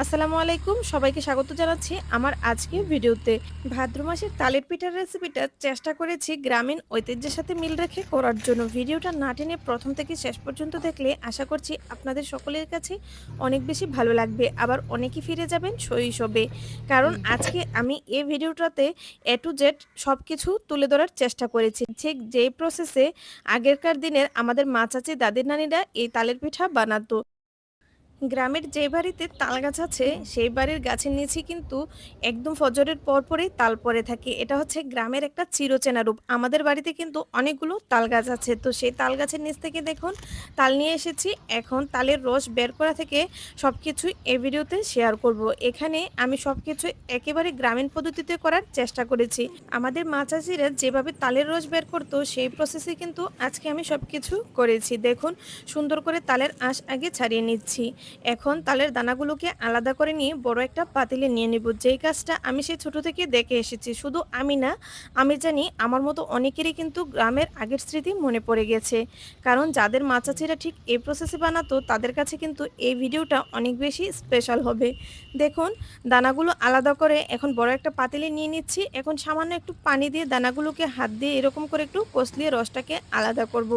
আসসালামু আলাইকুম, সবাইকে স্বাগত জানাচ্ছি আমার আজকের ভিডিওতে। ভাদ্র মাসের তালের পিঠার রেসিপিটা চেষ্টা করেছি গ্রামীণ ঐতিহ্যের সাথে মিল রেখে করার জন্য। ভিডিওটা না টেনে প্রথম থেকে শেষ পর্যন্ত দেখলে আশা করছি আপনাদের সকলের কাছে অনেক বেশি ভালো লাগবে। আবার অনেকেই ফিরে যাবেন শৈশবে। কারণ আজকে আমি এই ভিডিওটাতে এ টু জেড সব কিছু তুলে ধরার চেষ্টা করেছি। ঠিক যেই প্রসেসে আগেরকার দিনের আমাদের মা চাচি দাদির নানিরা এই তালের পিঠা বানাতো। গ্রামের যে বাড়িতে তাল গাছ আছে, সেই বাড়ির গাছের নিচে কিন্তু একদম ফজরের পর পরেই তাল পড়ে থাকে। এটা হচ্ছে গ্রামের একটা চিরচেনা রূপ। আমাদের বাড়িতে কিন্তু অনেকগুলো তাল গাছ আছে। তো সেই তাল গাছের নিচ থেকে দেখুন, তাল নিয়ে এসেছি। এখন তালের রস বের করা থেকে সব কিছুই এই ভিডিওতে শেয়ার করব। এখানে আমি সব কিছু একেবারে গ্রামীণ পদ্ধতিতে করার চেষ্টা করেছি। আমাদের মা চাষিরা যেভাবে তালের রস বের করতো, সেই প্রসেসে কিন্তু আজকে আমি সব কিছু করেছি। দেখুন, সুন্দর করে তালের আঁশ আগে ছাড়িয়ে নিচ্ছি। এখন তালের দানাগুলোকে আলাদা করে নিয়ে বড় একটা পাতিলে নিয়ে নেব। যেই কাজটা আমি সেই ছোট থেকে দেখে এসেছি, শুধু আমি না, আমি জানি আমার মতো অনেকেরই কিন্তু গ্রামের আগের স্মৃতি মনে পড়ে গেছে। কারণ যাদের মা চাচিরা ঠিক এই প্রসেসে বানাতো, তাদের কাছে কিন্তু এই ভিডিওটা অনেক বেশি স্পেশাল হবে। দেখুন, দানাগুলো আলাদা করে এখন বড় একটা পাতিলে নিয়ে নিচ্ছি। এখন সামান্য একটু পানি দিয়ে দানাগুলোকে হাত দিয়ে এরকম করে একটু কষলিয়ে রসটাকে আলাদা করব।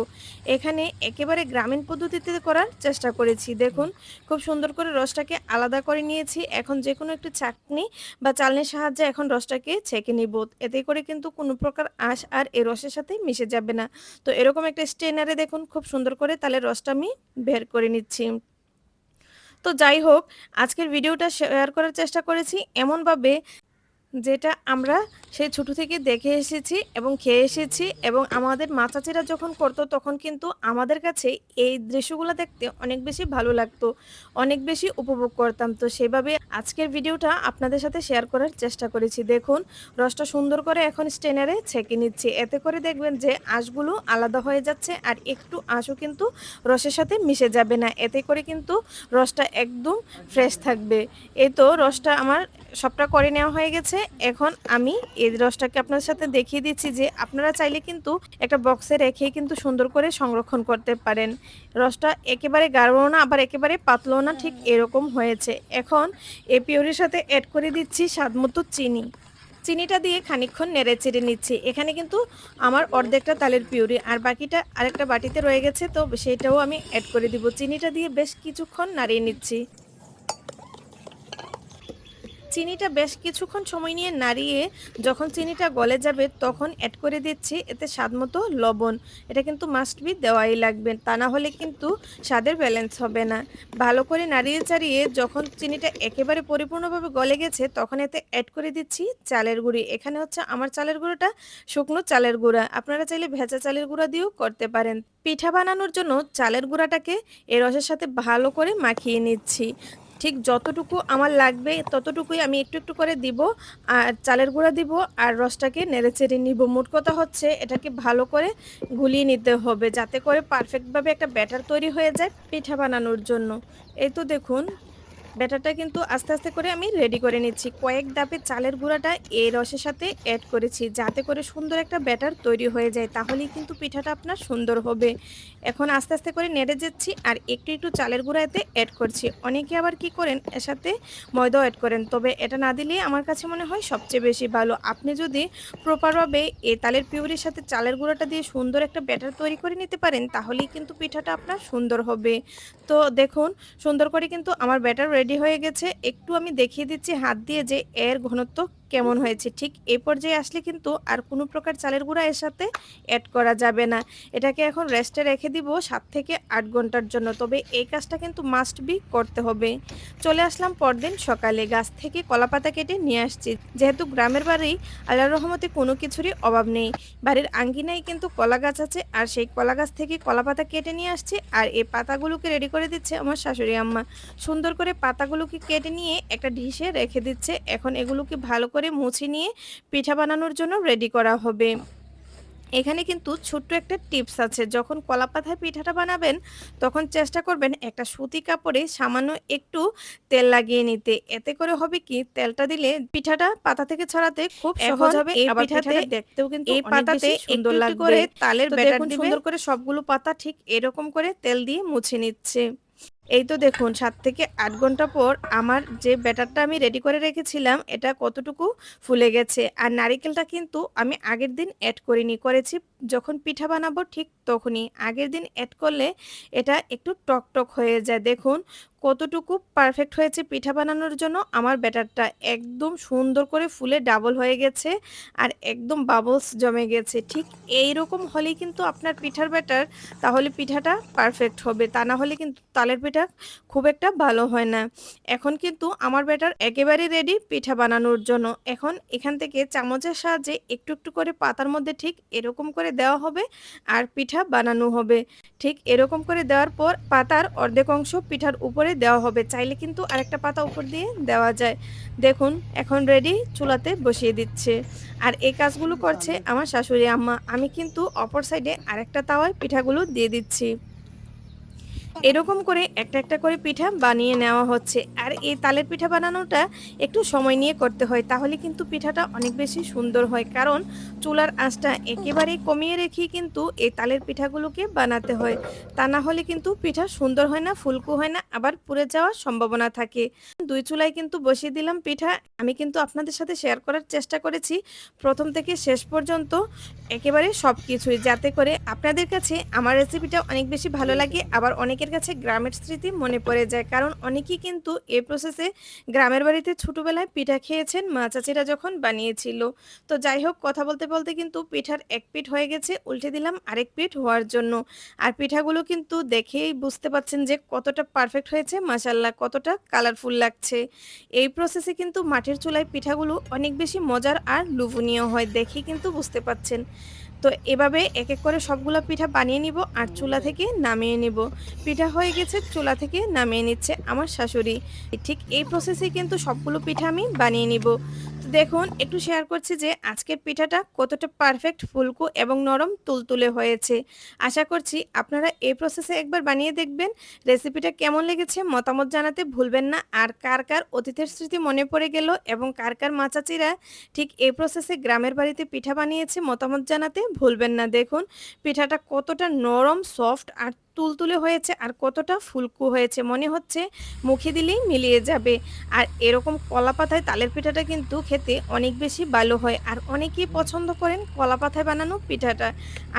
এখানে একেবারে গ্রামীণ পদ্ধতিতে করার চেষ্টা করেছি। দেখুন খুব সুন্দর করে রসটাকে আলাদা করে নিয়েছি। এখন যে কোনো একটি চাটনি বা চালনির সাহায্যে এখন রসটাকে ছেঁকে নিব। এতে করে কিন্তু কোনো প্রকার আঁশ আর এ রসের সাথে মিশে যাবে না। তো এরকম একটা স্টেনারে দেখুন, খুব সুন্দর করে তাহলে রসটা আমি বের করে নিচ্ছি। তো যাই হোক, আজকের ভিডিওটা শেয়ার করার চেষ্টা করেছি। এমনভাবে যেটা আমরা সেই ছোট থেকে দেখে এসেছি এবং খেয়ে এসেছি এবং আমাদের মাচাচিরা যখন করতো তখন কিন্তু আমাদের কাছে এই দৃশ্যগুলো দেখতে অনেক বেশি ভালো লাগতো, অনেক বেশি উপভোগ করতাম। তো সেভাবে আজকের ভিডিওটা আপনাদের সাথে শেয়ার করার চেষ্টা করেছি। দেখুন, রসটা সুন্দর করে এখন স্টেনারে ছেঁকে নিচ্ছি। এতে করে দেখবেন যে আঁশগুলো আলাদা হয়ে যাচ্ছে আর একটু আঁশও কিন্তু রসের সাথে মিশে যাবে না। এতে করে কিন্তু রসটা একদম ফ্রেশ থাকবে। এই তো রসটা আমার সবটা করে নেওয়া হয়ে গেছে। এখন আমি এই রসটাকে আপনার সাথে দেখিয়ে দিচ্ছি যে আপনারা চাইলে কিন্তু একটা বক্সে রেখে কিন্তু সুন্দর করে সংরক্ষণ করতে পারেন। রসটা একেবারে গাঢ়ও না, আবার একেবারে পাতলও না, ঠিক এরকম হয়েছে। এখন এই পিওরির সাথে অ্যাড করে দিচ্ছি স্বাদ মতো চিনি। চিনিটা দিয়ে খানিকক্ষণ নেড়ে চেড়ে নিচ্ছি। এখানে কিন্তু আমার অর্ধেকটা তালের পিউরি, আর বাকিটা আরেকটা বাটিতে রয়ে গেছে, তো সেটাও আমি অ্যাড করে দিব। চিনিটা দিয়ে বেশ কিছুক্ষণ নাড়িয়ে নিচ্ছি। চিনিটা বেশ কিছুক্ষণ সময় নিয়ে নাড়িয়ে যখন চিনিটা গলে যাবে তখন অ্যাড করে দিচ্ছি। এতে স্বাদ মতো লবণ। এটা কিন্তু মাস্ট বি দেওয়াই লাগবে। তা না হলে কিন্তু স্বাদের ব্যালেন্স হবে না। ভালো করে নাড়িয়ে চাড়িয়ে যখন চিনিটা একেবারে পরিপূর্ণভাবে গলে গেছে তখন এতে অ্যাড করে দিচ্ছি চালের গুঁড়ি। এখানে হচ্ছে আমার চালের গুঁড়োটা শুকনো চালের গুঁড়া। আপনারা চাইলে ভেজা চালের গুঁড়া দিয়েও করতে পারেন। পিঠা বানানোর জন্য চালের গুঁড়াটাকে এ রসের সাথে ভালো করে মাখিয়ে নিচ্ছি। ঠিক যতটুকু আমার লাগবে, ততটুকুই আমি একটু একটু করে দিব, আর চালের গুঁড়া দিব, আর রসটাকে নেড়ে চেড়ে নিব। মোট কথা হচ্ছে এটাকে ভালো করে গুলিয়ে নিতে হবে, যাতে করে পারফেক্টভাবে একটা ব্যাটার তৈরি হয়ে যায় পিঠা বানানোর জন্য। এই তো দেখুন ব্যাটারটা কিন্তু আস্তে আস্তে করে আমি রেডি করে নিচ্ছি। কয়েক দাপে চালের গুঁড়াটা এই রসের সাথে অ্যাড করেছি যাতে করে সুন্দর একটা ব্যাটার তৈরি হয়ে যায়, তাহলেই কিন্তু পিঠাটা আপনার সুন্দর হবে। এখন আস্তে আস্তে করে নেড়ে যাচ্ছি আর একটু একটু চালের গুঁড়া এতে অ্যাড করছি। অনেকে আবার কি করেন, এর সাথে ময়দাও অ্যাড করেন। তবে এটা না দিলে আমার কাছে মনে হয় সবচেয়ে বেশি ভালো। আপনি যদি প্রপারভাবে এই তালের পিউরির সাথে চালের গুঁড়াটা দিয়ে সুন্দর একটা ব্যাটার তৈরি করে নিতে পারেন, তাহলেই কিন্তু পিঠাটা আপনার সুন্দর হবে। তো দেখুন, সুন্দর করে কিন্তু আমার ব্যাটার হয়ে গেছে। একটু আমি দেখিয়ে দিচ্ছি হাত দিয়ে যে এর ঘনত্ব কেমন হয়েছে? ঠিক এই পর্যায়ে আসলে কিন্তু আর কোনো প্রকার চালের গুঁড়া এর সাথে অ্যাড করা যাবে না। এটাকে এখন রেস্টে রেখে দিব সাত থেকে আট ঘণ্টার জন্য। তবে এই কাজটা কিন্তু মাস্ট বি করতে হবে। চলে আসলাম পরদিন সকালে। গাছ থেকে কলা পাতা কেটে নিয়ে আসছি। যেহেতু গ্রামের বাড়ি আল্লাহ রহমতে কোনো কিছুরই অভাব নেই। বাড়ির আঙ্গিনায় কিন্তু কলা গাছ আছে আর সেই কলা গাছ থেকে কলা পাতা কেটে নিয়ে আসছি আর এই পাতাগুলোকে রেডি করে দিচ্ছে আমার শাশুড়ি আম্মা। সুন্দর করে পাতাগুলোকে কেটে নিয়ে একটা ঢিসে রেখে দিচ্ছে। এখন এগুলোকে ভালো করে মুছে নিয়ে পিঠা বানানোর জন্য রেডি করা হবে। এখানে কিন্তু ছোট্ট একটা টিপস আছে। যখন কলা পাতায় পিঠাটা বানাবেন তখন চেষ্টা করবেন একটা সুতি কাপড়ে সামান্য একটু তেল লাগিয়ে নিতে। এতে করে হবে কি তেলটা দিলে পিঠাটা পাতা থেকে ছড়াতে খুব সহজ হবে। এই পিঠাতে দেখতেও কিন্তু এই পাতাতে সুন্দর লাগবে। করে তালের ব্যাটার সুন্দর করে সবগুলো পাতা ঠিক এরকম করে তেল দিয়ে মুছে নিচ্ছে। এই তো দেখুন, সাত থেকে আট ঘণ্টা পর আমার যে ব্যাটারটা আমি রেডি করে রেখেছিলাম, এটা কতটুকু ফুলে গেছে। আর নারিকেলটা কিন্তু আমি আগের দিন অ্যাড করিনি। করেছি যখন পিঠা বানাবো ঠিক তখনই। আগের দিন অ্যাড করলে এটা একটু টক, টক হয়ে যায়। দেখুন কতটুকু পারফেক্ট হয়েছে পিঠা বানানোর জন্য। আমার ব্যাটারটা একদম সুন্দর করে ফুলে ডাবল হয়ে গেছে আর একদম বাবলস জমে গেছে। ঠিক এই রকম হলেই কিন্তু আপনার পিঠার ব্যাটার তাহলে পিঠাটা পারফেক্ট হবে। তা না হলে কিন্তু তালের পিঠা খুব একটা ভালো হয় না। এখন কিন্তু আমার ব্যাটার একেবারে রেডি পিঠা বানানোর জন্য। এখন এখান থেকে চামচের সাহায্যে একটু একটু করে পাতার মধ্যে ঠিক এরকম করে দেওয়া হবে আর পিঠা বানানো হবে। ঠিক এরকম করে দেওয়ার পর পাতার অর্ধেক অংশ পিঠার উপরে দেওয়া হবে। চাইলে কিন্তু আরেকটা পাতা উপর দিয়ে দেওয়া যায়। দেখুন, এখন রেডি চুলাতে বসিয়ে দিচ্ছে। আর এই কাজগুলো করছে আমার শাশুড়ি আম্মা। আমি কিন্তু অপর সাইডে আরেকটা তাওয়ায় পিঠাগুলো দিয়ে দিচ্ছি। এরকম করে একটা একটা করে পিঠা বানিয়ে নেওয়া হচ্ছে। আর এই তালের পিঠা বানানোটা একটু সময় নিয়ে করতে হয়, তাহলে কিন্তু পিঠাটা অনেক বেশি সুন্দর হয়। কারণ চুলার আঁচটা একেবারেই কমিয়ে রেখে কিন্তু এই তালের পিঠাগুলোকে বানাতে হয়। তা না হলে কিন্তু পিঠা সুন্দর হয় না, ফুলকু হয় না, আবার পুড়ে যাওয়ার সম্ভাবনা থাকে। দুই চুলায় কিন্তু বসিয়ে দিলাম পিঠা। আমি কিন্তু আপনাদের সাথে শেয়ার করার চেষ্টা করেছি। প্রথম থেকে শেষ পর্যন্ত একেবারে সব কিছুই যাতে করে আপনাদের কাছে আমার রেসিপিটা অনেক বেশি ভালো লাগে। আবার অনেকের কাছে গ্রামের স্মৃতি মনে পড়ে যায়। কারণ অনেকেই কিন্তু এই প্রসেসে গ্রামের বাড়িতে ছোটোবেলায় পিঠা খেয়েছেন মা চাচিরা যখন বানিয়েছিল। তো যাই হোক, কথা বলতে বলতে কিন্তু পিঠার এক পিঠ হয়ে গেছে, উল্টে দিলাম আরেক পিঠ হওয়ার জন্য। আর পিঠাগুলো কিন্তু দেখেই বুঝতে পাচ্ছেন যে কতটা পারফেক্ট হয়েছে মাসাল্লাহ কতটা কালারফুল লাগছে। এই প্রসেসে কিন্তু মাটির চুলায় পিঠাগুলো অনেক বেশি মজার আর লোভনীয় হয়, দেখেই কিন্তু বুঝতে পাচ্ছেন তো এভাবে এক এক করে সবগুলো পিঠা বানিয়ে নিব আর চুলা থেকে নামিয়ে নিব। পিঠা হয়ে গেছে, চুলা থেকে নামিয়ে নিচ্ছে আমার শাশুড়ি। ঠিক এই প্রসেসে কিন্তু সবগুলো পিঠা আমি বানিয়ে নিব। তো দেখুন, একটু শেয়ার করছি যে আজকের পিঠাটা কতটা পারফেক্ট ফুলকু এবং নরম তুলতুলে হয়েছে। আশা করছি আপনারা এই প্রসেসে একবার বানিয়ে দেখবেন। রেসিপিটা কেমন লেগেছে মতামত জানাতে ভুলবেন না। আর কার কার অতীতের স্মৃতি মনে পড়ে গেল এবং কার কার মাচাচিরা ঠিক এই প্রসেসে গ্রামের বাড়িতে পিঠা বানিয়েছে মতামত জানাতে ভুলবেন না। দেখুন পিঠাটা কতটা নরম সফট আর তুলতুলে হয়েছে আর কতটা ফুলকু হয়েছে মনে হচ্ছে মুখে দিলেই মিলিয়ে যাবে। আর এরকম কলা পাতায় তালের পিঠাটা কিন্তু খেতে অনেক বেশি ভালো হয়। আর অনেকেই পছন্দ করেন কলা পাতায় বানানো পিঠাটা।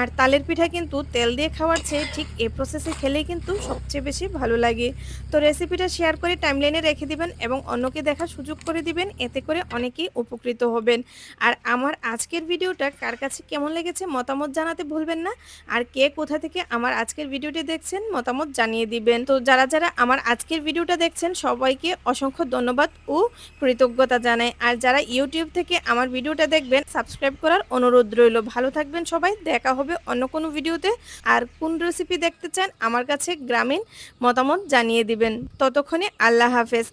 আর তালের পিঠা কিন্তু তেল দিয়ে খাওয়ার চেয়ে ঠিক এই প্রসেসে খেলেই কিন্তু সবচেয়ে বেশি ভালো লাগে। তো রেসিপিটা শেয়ার করে টাইমলাইনে রেখে দিবেন এবং অন্যকে দেখার সুযোগ করে দিবেন। এতে করে অনেকেই উপকৃত হবেন। আর আমার আজকের ভিডিওটা কার কাছে কেমন লেগেছে মতামত জানাতে ভুলবেন না। আর কে কোথা থেকে আমার আজকের ভিডিওটি দেখছেন, মতামত জানিয়ে দিবেন। তো যারা যারা আমার আজকের ভিডিওটা দেখছেন, সবাইকে অসংখ্য ধন্যবাদ ও কৃতজ্ঞতা জানাই। আর যারা ইউটিউব থেকে আমার ভিডিওটা দেখবেন, সাবস্ক্রাইব করার অনুরোধ রইল। ভালো থাকবেন সবাই, দেখা হবে অন্য কোনো ভিডিওতে। আর কোন রেসিপি দেখতে চান, আমার কাছে গ্রামীণ মতামত জানিয়ে দিবেন। ততক্ষণে আল্লাহ হাফেজ।